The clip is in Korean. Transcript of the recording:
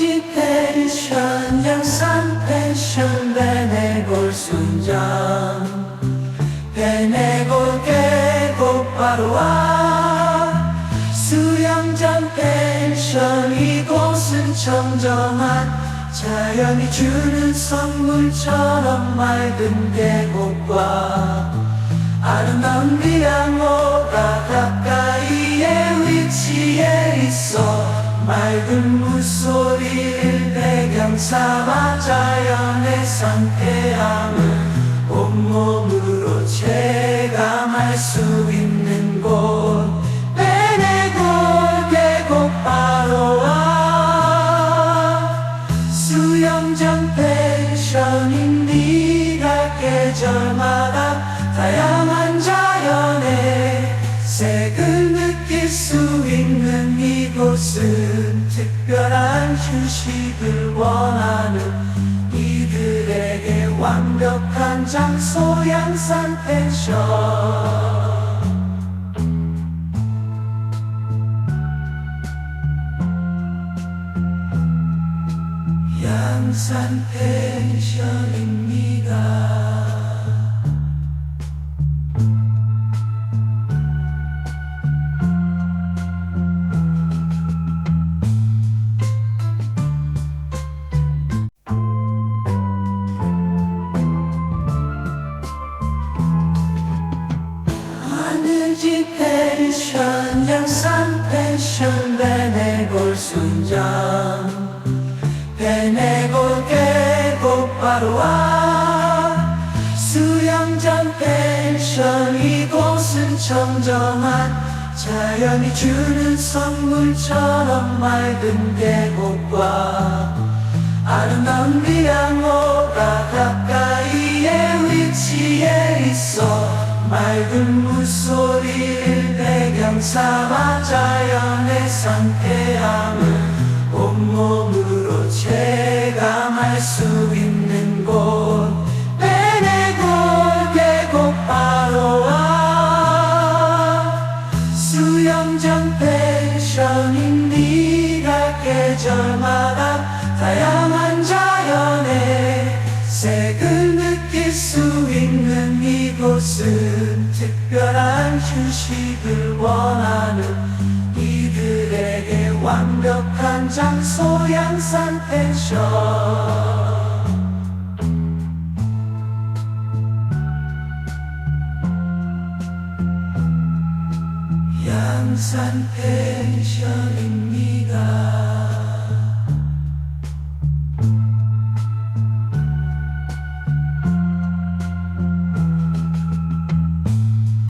집 펜션 양산 펜션 베네골 순장 베네골 계곡 바로 와 수영장 펜션 이곳은 청정한 자연이 주는 선물처럼 맑은 계곡과 아름다운 비양 삼아 자연의 상쾌함을 온몸으로 체감할 수 있는 곳. 베네골 계곡 바로 와 수영장 펜션인 네가 계절마다 다양한 자연의 색을 느낄 수 있는 이곳은 특별한 휴식을 원하는 이들에게 완벽한 장소 양산 펜션 양산 펜션 펜션 양산 펜션 베네골 순장 베네골 계곡 바로 와 수영장 펜션 이곳은 청정한 자연이 주는 선물처럼 맑은 계곡과 맑은 물소리를 배경 삼아 자연의 상쾌함을 온몸으로 체감할 수 있는 곳. 베네골 계곡 바로 와 수영장 펜션인 네가 계절마다 다양한 자연의 색을 느낄 수 있는 이곳은 특별한 휴식을 원하는 이들에게 완벽한 장소 양산 펜션 양산 펜션입니다.